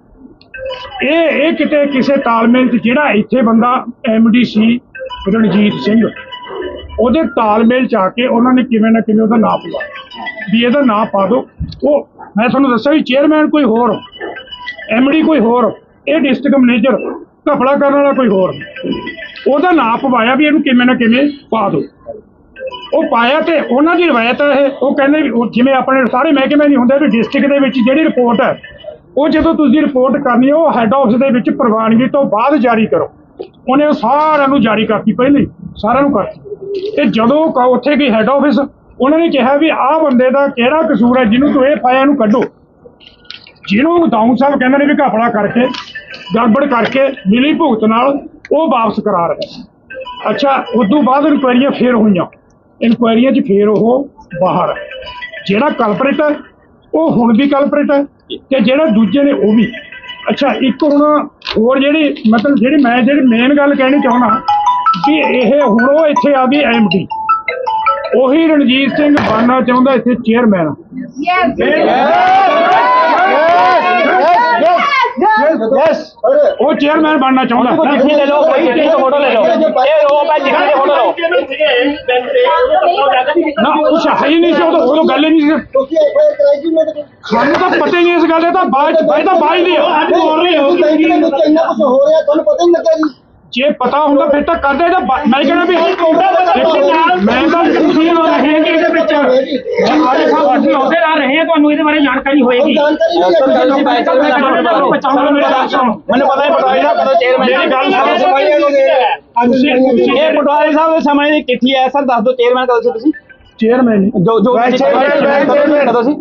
ਇਹ ਇਹ ਕਿਤੇ ਕਿਸੇ ਤਾਲਮੇਲ 'ਚ ਜਿਹੜਾ ਇੱਥੇ ਬੰਦਾ ਐਮਡੀ ਸੀ ਰਣਜੀਤ ਸਿੰਘ, ਉਹਦੇ ਤਾਲਮੇਲ 'ਚ ਆ ਕੇ ਉਹਨਾਂ ਨੇ ਕਿਵੇਂ ਨਾ ਕਿਵੇਂ ਉਹਦਾ ਨਾਂ ਪਵਾ ਵੀ ਇਹਦਾ ਨਾਂ ਪਾ ਦਿਓ। ਉਹ, ਮੈਂ ਤੁਹਾਨੂੰ ਦੱਸਿਆ ਵੀ ਚੇਅਰਮੈਨ ਕੋਈ ਹੋਰ ਐਮਡੀ ਕੋਈ ਹੋਰ, ਇਹ ਡਿਸਟ੍ਰਿਕਟ ਮੈਨੇਜਰ ਘਪਲਾ ਕਰਨ ਵਾਲਾ ਕੋਈ ਹੋਰ। ਉਹਦਾ ਨਾਂ ਪਵਾਇਆ ਵੀ ਇਹਨੂੰ ਕਿਵੇਂ ਨਾ ਕਿਵੇਂ ਪਾ ਦਿਓ ਉਹ ਪਾਇਆ ਤੇ ਉਹਨਾਂ ਦੀ ਰਵਾਇਤ ਹੈ ਇਹ, ਉਹ ਕਹਿੰਦੇ ਵੀ ਜਿਵੇਂ ਆਪਣੇ ਸਾਰੇ ਮਹਿਕਮੇ ਨਹੀਂ ਹੁੰਦੇ ਵੀ ਡਿਸਟ੍ਰਿਕਟ ਦੇ ਵਿੱਚ ਜਿਹੜੀ ਰਿਪੋਰਟ ਹੈ, ਉਹ ਜਦੋਂ ਤੁਸੀਂ ਰਿਪੋਰਟ ਕਰਨੀ ਹੈ, ਉਹ ਹੈੱਡ ਆਫਿਸ ਦੇ ਵਿੱਚ ਪ੍ਰਵਾਨਗੀ ਤੋਂ ਬਾਅਦ ਜਾਰੀ ਕਰੋ। ਉਹਨੇ ਉਹ ਸਾਰਿਆਂ ਨੂੰ ਜਾਰੀ ਕਰਤੀ ਪਹਿਲੇ, ਸਾਰਿਆਂ ਨੂੰ ਕਰਤੀ। ਤੇ ਜਦੋਂ ਕ- ਉੱਥੇ ਗਈ ਹੈੱਡ ਆਫਿਸ ਉਹਨਾਂ ਨੇ ਕਿਹਾ ਵੀ ਆਹ ਬੰਦੇ ਦਾ ਕਿਹੜਾ ਕਸੂਰ ਹੈ, ਜਿਹਨੂੰ ਤੂੰ ਇਹ ਪਾਇਆ ਨੂੰ ਕੱਢੋ। ਜਿਹਨੂੰ ਦਾਊਂ ਸਾਹਿਬ ਕਹਿੰਦੇ ਨੇ ਵੀ ਘਪਲਾ ਕਰਕੇ ਗੜਬੜ ਕਰਕੇ ਮਿਲੀ ਭੁਗਤ ਨਾਲ ਉਹ ਵਾਪਸ ਕਰਾ ਰਹੇ ਅੱਛਾ ਉਦੋਂ ਬਾਅਦ ਇਨਕੁਆਇਰੀਆਂ ਫੇਰ ਹੋਈਆਂ। ਇਨਕੁਆਇਰੀਆਂ 'ਚ ਫੇਰ ਉਹ ਬਾਹਰ। ਜਿਹੜਾ ਕਲਪਰੇਟ ਹੈ ਉਹ ਹੁਣ ਵੀ ਕਲਪਰੇਟ ਹੈ ਤੇ ਜਿਹੜਾ ਦੂਜੇ ਨੇ ਉਹ ਵੀ। ਅੱਛਾ ਇੱਕ ਹੁਣ ਹੋਰ ਜਿਹੜੀ ਮਤਲਬ ਜਿਹੜੀ ਮੈਂ ਜਿਹੜੀ ਮੇਨ ਗੱਲ ਕਹਿਣੀ ਚਾਹੁੰਦਾ ਕਿ ਇਹ ਹੁਣ ਉਹ ਇੱਥੇ ਆ ਗਈ ਐਮਡੀ ਉਹੀ ਰਣਜੀਤ ਸਿੰਘ ਬਣਨਾ ਚਾਹੁੰਦਾ ਇੱਥੇ ਚੇਅਰਮੈਨ ਯੈਸ ਉਹ ਚੇਅਰਮੈਨ ਬਣਨਾ ਚਾਹੁੰਦਾ ਚਿੱਠੀ ਲੈ ਲਓ ਕੋਈ ਚਿੱਠੀ ਫੋਟੋ ਲੈ ਲਓ ਇਹ ਰੋਪ ਹੈ ਚਿੱਠੀ ਦੀ ਫੋਟੋ ਲਓ ਨਾ ਕੁਛ ਹੈ ਹੀ ਨਹੀਂ ਸੀ ਉਦੋਂ ਉਦੋਂ ਗੱਲ ਹੀ ਨਹੀਂ ਸੀ ਤਾਂ ਸਾਨੂੰ ਤਾਂ ਪਤਾ ਹੀ ਨਹੀਂ ਇਸ ਗੱਲ ਦਾ ਤਾਂ ਬਾਅਦ ਚ ਬਾਅਦ ਤਾਂ ਬਾਅਦ ਦੀ ਆ। ਅੱਜ ਬੋਲ ਰਹੇ ਇੰਨਾ ਕੁਝ ਹੋ ਰਿਹਾ ਤੁਹਾਨੂੰ ਪਤਾ ਹੀ ਨਹੀਂ ਲੱਗਾ ਜੀ ਜੇ ਪਤਾ ਹੁੰਦਾ ਫਿਰ ਤਾਂ ਕਰਦੇ ਤਾਂ ਬਾ- ਮੈਂ ਕਹਿੰਦਾ ਵੀ ਮੈਂ ਤਾਂ ਤੁਸੀਂ ਹੋ ਰਹੇ ਕਿ ਇਹਦੇ ਵਿੱਚ ਸਾਰੇ ਸਾਹਿਬ ਅਸੀਂ ਆਉਂਦੇ ਆ ਰਹੇ ਹਾਂ ਤੁਹਾਨੂੰ ਇਹਦੇ ਬਾਰੇ ਜਾਣਕਾਰੀ ਹੋਏਗੀ। ਜਾਣਕਾਰੀ ਨਹੀਂ ਹੈ ਤੁਸੀਂ ਬਾਈ ਚਾਂਸ ਮੈਨੂੰ ਪਤਾ ਹੀ ਪਟਵਾਰੀ ਸਾਹਿਬ ਕਦੋਂ ਚੇਅਰਮੈਨ ਮੇਰੀ ਗੱਲ ਸੁਣੋ। ਇਹ ਪਟਵਾਰੀ ਸਾਹਿਬ ਦੇ ਸਮੇਂ ਦੀ ਹੈ ਸਰ ਦੱਸ ਦਿਓ ਚੇਅਰਮੈਨ ਕਦੋਂ ਸੀ ਤੁਸੀਂ? ਚੇਅਰਮੈਨ ਜੋ ਜੋ ਕਦੋਂ ਸੀ?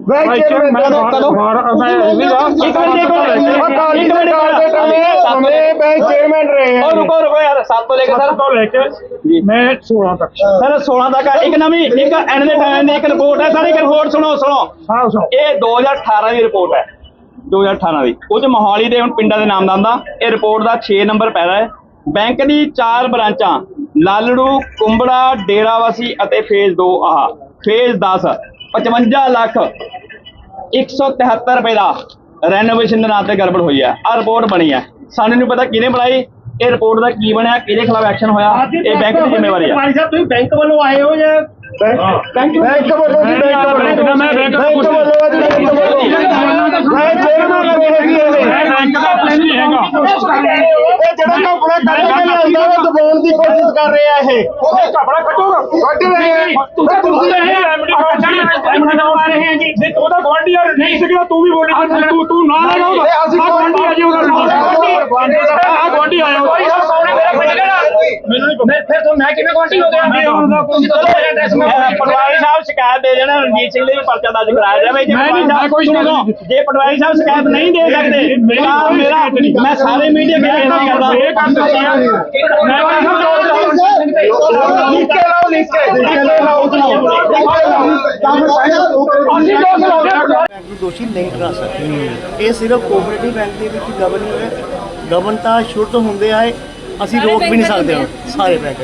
ਕਦੋਂ? ਕਦੋਂ? ਮੈਂ ਇੱਕ ਮਿੰਟ ਇੱਕ ਮਿੰਟ ਅਕਾਲੀ ਇੱਕ ਮਿੰਟ ਸਰਕਾਰ ਦੇ ਸਮੇਂ ਬੈਂਕ ਚੇਅਰਮੈਨ ਰਹੇ ਉਹ ਰੁਕੋ ਰੁਕੋ ਯਾਰ 7 ਤੋਂ ਲੈ ਕੇ ਸਰ ਤੋਂ ਲੈ ਕੇ ਮੈਂ 16 ਤੱਕ। ਸਰ 16 ਤੱਕ ਇੱਕ ਨਵੀਂ ਇੱਕ ਐਂਡ ਦੇ ਟਾਈਮ ਦੀ ਇੱਕ ਰਿਪੋਰਟ ਹੈ ਸਰ ਇੱਕ ਰਿਪੋਰਟ ਸੁਣੋ ਸੁਣੋ। ਹਾਂ ਸੁਣੋ। ਇਹ 2018 ਦੀ ਰਿਪੋਰਟ ਹੈ 2018 ਦੀ। ਉਹ ਚ ਮੋਹਾਲੀ ਦੇ ਹੁਣ ਪਿੰਡਾਂ ਦੇ ਨਾਮ ਦੰਦਾ ਇਹ ਰਿਪੋਰਟ ਦਾ 6 ਨੰਬਰ ਪੈਰਾ ਹੈ। ਬੈਂਕ ਦੀ ਚਾਰ ਬ੍ਰਾਂਚਾਂ ਲਾਲੜੂ ਕੁੰਬੜਾ ਡੇਰਾਵਾਸੀ ਅਤੇ ਫੇਜ਼ 2 ਆਹ ਫੇਜ਼ 10 55 ਲੱਖ 173 ਰੁਪਏ ਦਾ। ਰੈਨੋਵੇਸ਼ਨ ਦੇ ਨਾਂ ਤੇ ਗੜਬੜ ਹੋਈ ਹੈ ਆ ਰਿਪੋਰਟ ਬਣੀ ਹੈ ਸਾਨੂੰ ਨਹੀਂ ਪਤਾ ਕਿਹਨੇ ਬਣਾਈ ਇਹ ਰਿਪੋਰਟ ਦਾ ਕੀ ਬਣਿਆ ਕਿਹਦੇ ਖਿਲਾਫ ਐਕਸ਼ਨ ਹੋਇਆ ਇਹ ਬੈਂਕ ਦੀ ਜ਼ਿੰਮੇਵਾਰੀ ਹੈ ਸਾਹਿਬ ਤੁਸੀਂ ਬੈਂਕ ਵੱਲੋਂ ਆਏ ਹੋ ਜਾਂ ਬੈਂਕ ਬੈਂਕ ਵੱਲੋਂ ਜੀ ਬੈਂਕ ਵੱਲੋਂ ਮੈਂ ਬੈਂਕ ਦਾ ਬੈਂਕ ਵੱਲੋਂ ਆ ਜੀ ਬੈਂਕ ਵੱਲੋਂ ਮੈਂ ਚੇਅਰਮੈਨ ਰਹੇ ਹੈਗੀ ਮੈਂ ਇਹ ਬੈਂਕ ਦਾ ਕੁਝ ਨਹੀਂ ਹੈਗਾ ਇਹ ਜਿਹੜਾ ਕਪੜਾ ਕੱਢ ਕੇ ਲਿਆਂਦਾ ਉਹ ਦਬਾਉਣ ਦੀ ਕੋਸ਼ਿਸ਼ ਕਰ ਰਿਹਾ ਇਹ। ਇਹ ਕਪੜਾ ਕੱਟੋਗਾ ਕੱਢ ਰਹੇ ਆ। ਤੁਸੀਂ ਤੁਸੀਂ ਇਹ ਐਮਡੀ ਕਾਰਡ ਰਹੇ ਹਾਂ ਜੀ ਨਹੀਂ ਉਹਦਾ ਗਵਾਂਢੀ ਯਾਰ ਨਹੀਂ ਸੀਗਾ ਤੂੰ ਵੀ ਬੋਲੀ ਜਾਂਦਾ ਤੂੰ ਤੂੰ ਨਾ ਲਗਾ ਉਹਦਾ ਇਹ ਅਸੀਂ ਆ ਗਵਾਂਢੀ ਆ ਜੀ ਉਹਦਾ ਆ। ਗਵਾਂਢੀ ਆਇਆ ਮੈਨੂੰ ਨਹੀਂ ਪਤਾ। ਫਿਰ ਤੋਂ ਮੈਂ ਕਿਵੇਂ ਗਵਾਂਢੀ ਹੋ ਗਿਆ? ਤੁਸੀਂ ਤਾਂ ਮੇਰਾ ਐਡਰੈਸ ਮੈਂ ਪਟਵਾਰੀ ਸਾਹਿਬ ਸ਼ਿਕਾਇਤ ਦੇ ਦੇਣਾ ਰਣਜੀਤ ਸਿੰਘ ਦੇ ਵੀ ਪਰਚਾ ਦਰਜ ਕਰਾਇਆ ਜਾਵੇ ਜੇ ਮੈਂ ਪਟਵਾਰੀ ਨਹੀਂ- ਮੈਂ ਸਾਹਿਬ ਕੋਈ ਸੁਣੋ, ਸ਼ਿਕਾਇਤ ਨਹੀਂ। ਜੇ ਪਟਵਾਰੀ ਸਾਹਿਬ ਸ਼ਿਕਾਇਤ ਨਹੀਂ ਦੇ ਸਕਦੇ ਮੇਰੀ ਤਾਂ ਕੋਈ ਮੇਰਾ ਸ਼ਿਕਾਇਤ ਨਹੀਂ। ਮੈਂ ਸਾਰੇ ਮੀਡੀਆ ਕੇ ਬੇਨਤੀ ਕਰਦਾ ਇਹ ਕੰਮ ਦੱਸਿਆ ਮੈਂ ਲਿਖ ਕੇ ਲਾਓ ਲਿਖ। ਕੇ ਲਿਖ ਕੇ ਲਾਓ ਅਸੀਂ ਦੋਸ਼ ਲਾਉਂਦੇ ਹਾਂ ਬੈਂਕ ਨੂੰ ਦੋਸ਼ੀ ਨਹੀਂ ਠਹਿਰਾ ਸਕਦੇ। ਇਹ ਸਿਰਫ ਕੋਆਪਰੇਟਿਵ ਬੈਂਕ ਦੇ ਵਿੱਚ ਗਵਰਨਿੰਗ ਹੈ। ਗਵਰਨ ਤਾਂ ਸ਼ੁਰੂ ਤੋਂ ਹੁੰਦੇ ਆਏ ਅਸੀਂ ਰੋਕ ਵੀ ਨਹੀਂ ਸਕਦੇ ਹੁਣ ਸਾਰੇ ਬੈਂਕ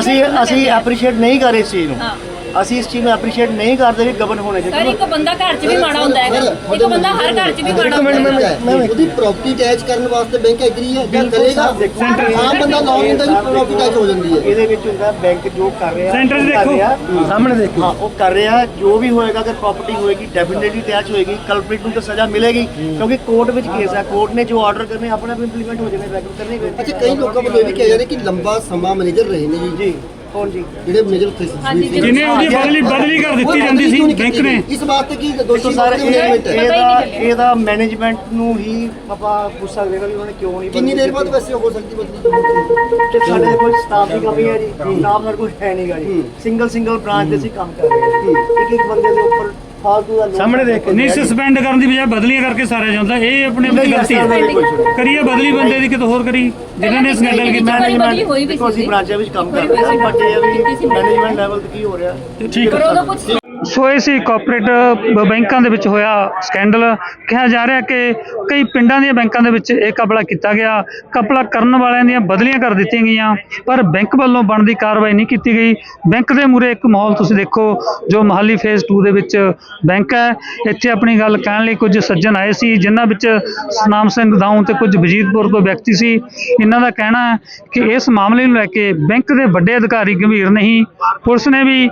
ਅਸੀਂ ਅਸੀਂ। ਐਪਰੀਸ਼ੀਏਟ ਨਹੀਂ ਕਰ ਰਹੇ ਇਸ ਚੀਜ਼ ਨੂੰ ਹਾਂ। ਅਸੀਂ ਇਸ ਚੀਜ਼ ਨੂੰ ਐਪਰੀਸ਼ੀਏਟ ਨਹੀਂ ਕਰਦੇ ਵੀ ਗਵਰਨ ਹੋਣੇ ਸਰ ਇੱਕ ਬੰਦਾ ਘਰ 'ਚ ਵੀ ਮਾੜਾ ਹੁੰਦਾ ਹੈਗਾ ਇੱਕ ਬੰਦਾ ਹਰ ਘਰ 'ਚ ਵੀ ਮਾੜਾ ਹੁੰਦਾ ਹੈਗਾ ਉਹਦੀ ਪ੍ਰਾਪਰਟੀ ਟੈਚ ਕਰਨ ਵਾਸਤੇ ਬੈਂਕ ਐਗਰੀ ਹੈ ਜਾਂ ਕਰੇਗਾ ਆਮ ਬੰਦਾ ਲਾਉਣ ਹੁੰਦਾ ਵੀ ਪ੍ਰਾਪਰਟੀ ਟੈਚ ਹੋ ਜਾਂਦੀ ਹੈ। ਇਹਦੇ ਵਿੱਚ ਹੁੰਦਾ ਬੈਂਕ ਜੋ ਕਰ ਰਿਹਾ ਕਰ ਦੇਖੋ। ਸਾਹਮਣੇ ਦੇਖੋ। ਹਾਂ ਉਹ ਕਰ ਰਿਹਾ ਜੋ ਵੀ ਹੋਏਗਾ ਅਗਰ ਪ੍ਰਾਪਰਟੀ ਹੋਏਗੀ ਡੈਫੀਨਿਟਲੀ ਅਟੈਚ ਹੋਏਗੀ ਕਲਪ੍ਰੀਟ ਨੂੰ ਤਾਂ ਸਜ਼ਾ ਮਿਲੇਗੀ ਕਿਉਂਕਿ ਕੋਰਟ ਵਿੱਚ ਕੇਸ ਹੈ। ਕੋਰਟ ਨੇ ਜੋ ਆਰਡਰ ਕਰਨੇ ਆਪਣੇ ਆਪ ਇੰਪਲੀਮੈਂਟ ਹੋ ਜਾਣੇ ਨੂੰ ਕਰਨੇ ਹੀ। ਅੱਛਾ ਕਈ ਲੋਕਾਂ ਵੱਲੋਂ ਇਹ ਵੀ ਕਿਹਾ ਜਾ ਰਿਹਾ ਕਿ ਲੰਬਾ ਸਮਾਂ ਮੈਨੇਜਰ ਰਹੇ ਨੇ ਜੀ। ਜੀ ਕੌਣ ਜੀ? ਜਿਹੜੇ ਮੈਨੇਜਰ ਥੇ ਹਾਂਜੀ, ਜੀ। ਜਿਨੇ ਉਹਦੀ ਬਦਲੀ ਬਦਲੀ ਕਰ ਦਿੱਤੀ ਜਾਂਦੀ ਸੀ? ਬੈਂਕ ਨੇ? ਇਸ ਵਾਸਤੇ ਕੀ ਦੇਖੋ ਦੋਸ਼ੀ ਸਰ ਸਰ ਮੈਨੇਜਮੈਂਟ ਹੈ ਇਹਦਾ ਇਹਦਾ ਮੈਨੇਜਮੈਂਟ ਨੂੰ ਹੀ ਆਪਾਂ ਪੁੱਛ ਸਕਦੇ ਹਾਂ ਵੀ ਉਹਨੇ ਕਿਉਂ ਨਹੀਂ ਕਿੰਨੀ ਦੇਰ ਬਾਅਦ ਕੀਤੀ। ਵੈਸੇ ਹੋ ਸਕਦੀ ਬਦਲੀ? ਤੇ ਸਾਡੇ ਕੋਲ ਸਟਾਫ ਦੀ ਕਮੀ ਹੈ ਜੀ। ਸਟਾਫ ਸਾਡੇ ਕੋਲ ਹੈ ਨਹੀਂਗਾ ਜੀ। ਸਿੰਗਲ ਸਿੰਗਲ ਬ੍ਰਾਂਚ ਦੇ ਅਸੀਂ ਕੰਮ ਕਰ ਰਹੇ ਹਾਂ। ਇੱਕ ਇੱਕ ਬੰਦੇ ਦੇ ਉੱਪਰ ਫਾਲਤੂ ਦਾ ਸਾਹਮਣੇ ਦੇਖ ਨਹੀਂ ਸਸਪੈਂਡ ਕਰਨ ਦੀ ਬਜਾਏ ਬਦਲੀਆਂ ਕਰਕੇ ਸਾਰਿਆ ਜਾਂਦਾ। ਇਹ ਆਪਣੇ ਨਹੀਂ, ਗਲਤੀ ਹੈ। ਕਰੀਏ ਬਦਲੀ ਬੰਦੇ ਦੀ ਕਿਤੇ ਹੋਰ ਕਰੀ। ਜਿਨ੍ਹਾਂ ਨੇ ਸਕੈਂਡਲ ਕੀਤਾ ਬਦਲੀ ਹੋਈ ਵੀ ਦੇਖੋ ਅਸੀਂ ਸੀ ਬ੍ਰਾਂਚਾਂ ਵਿੱਚ ਕੰਮ ਕਰ ਰਹੇ ਹਾਂ। ਬਟ ਇਹ ਹੈ ਵੀ ਮੈਨੇਜਮੈਂਟ ਲੈਵਲ ਤੇ ਕੀ ਹੋ ਰਿਹਾ? ਠੀਕ ਕੁਝ ਸੋ ਇਹ ਸੀ ਕੋਆਪਰੇਟਿਵ ਬੈਂਕਾਂ ਦੇ ਵਿੱਚ ਹੋਇਆ ਸਕੈਂਡਲ ਕਿਹਾ ਜਾ ਰਿਹਾ ਕਿ ਕਈ ਪਿੰਡਾਂ ਦੀਆਂ ਬੈਂਕਾਂ ਦੇ ਵਿੱਚ ਇਹ ਕਪੜਾ ਕੀਤਾ ਗਿਆ। ਕਪੜਾ ਕਰਨ ਵਾਲਿਆਂ ਦੀਆਂ ਬਦਲੀਆਂ ਕਰ ਦਿੱਤੀਆਂ ਗਈਆਂ। ਪਰ ਬੈਂਕ ਵੱਲੋਂ ਬਣਦੀ ਕਾਰਵਾਈ ਨਹੀਂ ਕੀਤੀ ਗਈ। ਬੈਂਕ ਦੇ ਮੂਰੇ ਇੱਕ ਮਾਹੌਲ ਤੁਸੀਂ ਦੇਖੋ, ਜੋ ਮਹਾਲੀ ਫੇਜ਼ 2 ਦੇ ਵਿੱਚ ਬੈਂਕ ਹੈ। ਇੱਥੇ ਆਪਣੀ ਗੱਲ ਕਹਿਣ ਲਈ ਕੁਝ ਸੱਜਣ ਆਏ ਸੀ, ਜਿਨ੍ਹਾਂ ਵਿੱਚ ਸਨਾਮ ਸਿੰਘ ਦਾਊ ਤੇ ਕੁਝ ਵਜੀਦਪੁਰ ਤੋਂ ਵਿਅਕਤੀ ਸੀ। ਇਹਨਾਂ ਦਾ ਕਹਿਣਾ ਹੈ ਕਿ ਇਸ ਮਾਮਲੇ ਨੂੰ ਲੈ ਕੇ ਬੈਂਕ ਦੇ ਵੱਡੇ ਅਧਿਕਾਰੀ ਗੰਭੀਰ ਨਹੀਂ। ਪੁਲਿਸ ਨੇ ਵੀ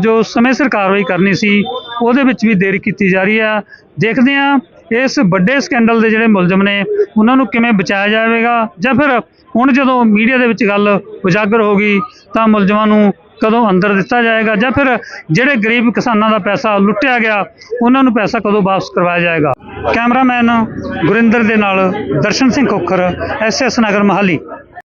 ਜੋ ਸਮੇਂ ਸਿਰ ਕਾਰਵਾਈ ਕਰਨੀ ਸੀ, ਉਹਦੇ ਵਿੱਚ ਵੀ ਦੇਰੀ ਕੀਤੀ ਜਾ ਰਹੀ ਹੈ ਦੇਖਦੇ ਹਾਂ ਇਸ ਵੱਡੇ ਸਕੈਂਡਲ ਦੇ ਜਿਹੜੇ ਮੁਲਜ਼ਮ ਨੇ, ਉਹਨਾਂ ਨੂੰ ਕਿਵੇਂ ਬਚਾਇਆ ਜਾਵੇਗਾ ਜਾਂ ਫਿਰ ਹੁਣ ਜਦੋਂ ਮੀਡੀਆ ਦੇ ਵਿੱਚ ਗੱਲ ਉਜਾਗਰ ਹੋ ਗਈ, ਤਾਂ ਮੁਲਜ਼ਮਾਂ ਨੂੰ ਕਦੋਂ ਅੰਦਰ ਦਿੱਤਾ ਜਾਏਗਾ ਜਾਂ ਫਿਰ ਜਿਹੜੇ ਗਰੀਬ ਕਿਸਾਨਾਂ ਦਾ ਪੈਸਾ ਲੁੱਟਿਆ ਗਿਆ, ਉਹਨਾਂ ਨੂੰ ਪੈਸਾ ਕਦੋਂ ਵਾਪਸ ਕਰਵਾਇਆ ਜਾਏਗਾ? ਕੈਮਰਾਮੈਨ ਗੁਰਿੰਦਰ ਦੇ ਨਾਲ ਦਰਸ਼ਨ ਸਿੰਘ ਖੋਖਰ ਐਸਐਸ ਨਗਰ ਮਹਾਲੀ।